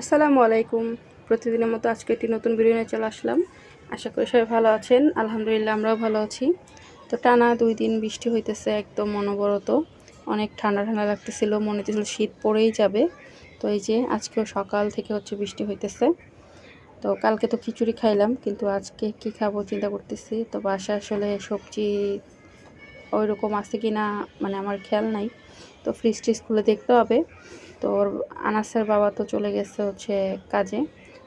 আসসালামু আলাইকুম। প্রতিদিনের মতো আজকে একটি নতুন ভিডিও নিয়ে চলে আসলাম। আশা করি সবাই ভালো আছেন। আলহামদুলিল্লাহ আমরাও ভালো আছি। তো টানা দুই দিন বৃষ্টি হইতেছে একদম অনবরত। অনেক ঠান্ডা ঠান্ডা লাগতেছিল, মনে হচ্ছিল শীত পড়েই যাবে। তো এই যে আজকেও সকাল থেকে হচ্ছে বৃষ্টি হইতেছে। তো কালকে তো খিচুড়ি খাইলাম, কিন্তু আজকে কি খাব চিন্তা করতেছি। তো বাসা আসলে সবজি ওই রকম আছে কি না মানে আমার খেয়াল নাই। তো ফ্রিজ ট্রিজ খুলে দেখতে হবে। তো ওর আনাসের বাবা তো চলে গেছে হচ্ছে কাজে।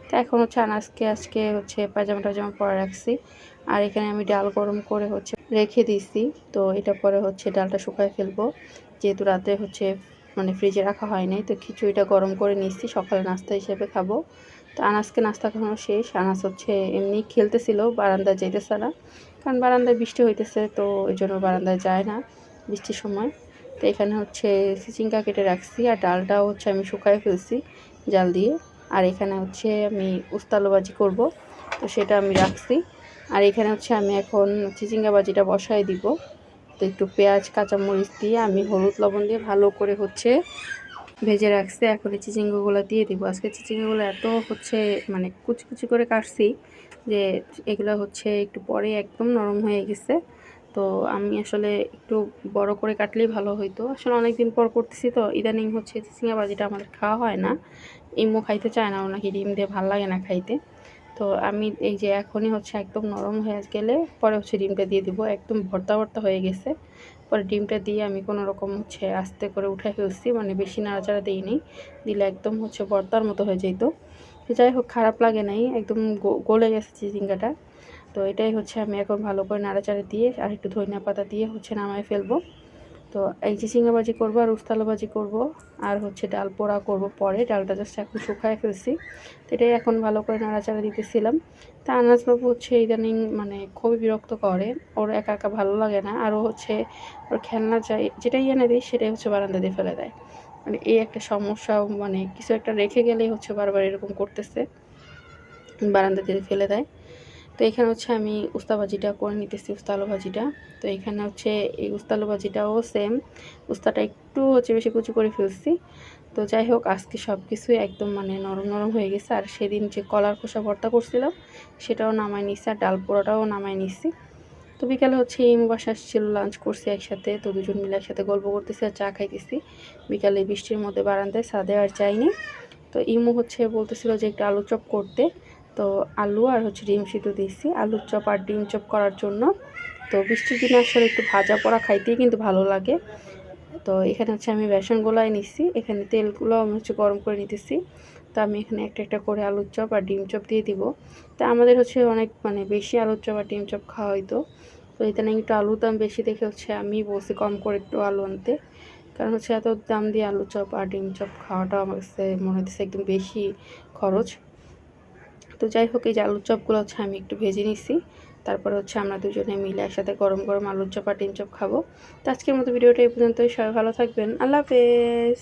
তো এখন হচ্ছে আনাসকে আজকে হচ্ছে পায়জামা টাজামা পরে রাখছি। আর এখানে আমি ডাল গরম করে হচ্ছে রেখে দিছি তো এটা পরে হচ্ছে ডালটা শুকায় ফেলব। যেহেতু রাতে হচ্ছে মানে ফ্রিজে রাখা হয় নাই। তো খিচুড়িটা গরম করে নিচ্ছি, সকালে নাস্তা হিসেবে খাব। তো আনাসকে নাস্তা খাওয়ানো শেষ। আনাস হচ্ছে এমনি খেলতেছিল, বারান্দায় যেতেছে না। কারণ বারান্দায় বৃষ্টি হইতেছে, তো ওই জন্য বারান্দায় যায় না বৃষ্টির সময়। তো এখানে হচ্ছে চিচিঙ্গা কেটে রাখছি, আর ডালটাও হচ্ছে আমি শুকায় ফেলছি জাল দিয়ে। আর এখানে হচ্ছে আমি উস্তালো ভাজি করব, তো সেটা আমি রাখছি। আর এখানে হচ্ছে আমি এখন চিচিঙ্গা ভাজিটা বসাই দিব। তো একটু পেঁয়াজ, কাঁচামরিচ দিয়ে আমি হলুদ লবণ দিয়ে ভালো করে হচ্ছে ভেজে রাখছি। এখন এই চিচিঙ্গাগুলো দিয়ে দিব। আজকে চিচিঙ্গাগুলো এত হচ্ছে মানে কুচি কুচি করে কাটছি যে এগুলো হচ্ছে একটু পরে একদম নরম হয়ে গেছে। তো আমি আসলে একটু বড় করে কাটলেই ভালো হইতো। আসলে অনেক দিন পর করতেছি তো, ইদানিং হচ্ছে চিচিঙ্গা বাজিটা আমাদের খাওয়া হয় না। ইমো খাইতে চায় না, ওনাকে ডিম দিয়ে ভালো লাগে না খাইতে। তো আমি এই যে এখনই হচ্ছে একদম নরম হয়ে গেলে পরে হচ্ছে ডিমটা দিয়ে দিব। একদম ভর্তা ভর্তা হয়ে গেছে। পরে ডিমটা দিয়ে আমি কোনো রকম হচ্ছে আস্তে করে উঠে ফেলছি মানে বেশি নাড়াচাড়া দিইনি। দিলে একদম হচ্ছে ভর্তার মতো হয়ে যেত যাই হোক, খারাপ লাগে নাই। একদম গলে গেছে চিচিঙ্গাটা। তো এটাই হচ্ছে আমি এখন ভালো করে নাড়াচাড়া দিয়ে আর একটু ধনিয়া পাতা দিয়ে হচ্ছে নামায় ফেলব। তো এই যে ভাজি করব আর উস্তালো ভাজি করব, আর হচ্ছে ডাল পোড়া করব পরে। ডালটা জাস্ট এখন শুকায় ফেলছি। তো এটাই এখন ভালো করে নাড়াচাড়া দিতেছিলাম। তা আনাজবাবু হচ্ছে ইদানিং মানে খুবই বিরক্ত করে। ওর একা একা ভালো লাগে না। আরও হচ্ছে ওর খেলনা চাই যেটাই এনে দিই, সেটাই হচ্ছে বারান্দা দিয়ে ফেলে দেয়। মানে এই একটা সমস্যা মানে কিছু একটা রেখে গেলেই হচ্ছে বারবার এরকম করতেছে। বারান্দা দিয়ে ফেলে দেয়। তো এখানে হচ্ছে আমি উস্তা ভাজিটা করে নিতেছি, উস্তালু ভাজিটা। তো এখানে হচ্ছে এই উস্তালু ভাজিটাও সেম উস্তাটা একটু হচ্ছে বেশি কুচু করে ফেলছি। তো যাই হোক, আজকে সব কিছুই একদম মানে নরম নরম হয়ে গেছে। আর সেদিন যে কলার খোসা ভর্তা করছিলাম, সেটাও নামাই নিচ্ছি আর ডাল পোড়াটাও নামাই নিচ্ছি তো বিকালে হচ্ছে এই বাসা আসছিল লাঞ্চ করছি একসাথে। তো দুজন মিলে একসাথে গল্প করতেছি আর চা খাইতেছি। বিকালে বৃষ্টির মধ্যে বারান্দায় সাদে আর যাইনি। তো ইমু হচ্ছে বলতেছিল যে একটু আলু চপ করতে। তো আলু আর হচ্ছে ডিম সিদ্ধ দিয়েছি। আলুর চপ আর ডিম চপ করার জন্য। তো বৃষ্টির দিনে আসলে একটু ভাজা পড়া খাইতেই কিন্তু ভালো লাগে। তো এখানে হচ্ছে আমি বেসন গোলায় নিচ্ছি এখানে তেলগুলো আমি হচ্ছে গরম করে নিতেছি। তো আমি এখানে একটা একটা করে আলুর চপ আর ডিম চপ দিয়ে দিব। তা আমাদের হচ্ছে অনেক মানে বেশি আলুর চপ আর ডিম চপ খাওয়া হইতো। তো এখানে একটু আলুর দাম বেশি দেখে হচ্ছে আমি বলছি কম করে একটু আলু আনতে। কারণ হচ্ছে এত দাম দিয়ে আলু চপ আর ডিম চপ খাওয়াটা আমার কাছে মনে হচ্ছে একদম বেশি খরচ। তো যাই হোক, এই যে আলুর চপগুলো হচ্ছে আমি একটু ভেজে নিছি। তারপরে হচ্ছে আমরা দুজনে মিলে একসাথে গরম গরম আলুর চপ আর ডিম চপ খাব। তো আজকের মতো ভিডিওটা এই পর্যন্তই। সবাই ভালো থাকবেন। আল্লাহ হাফেজ।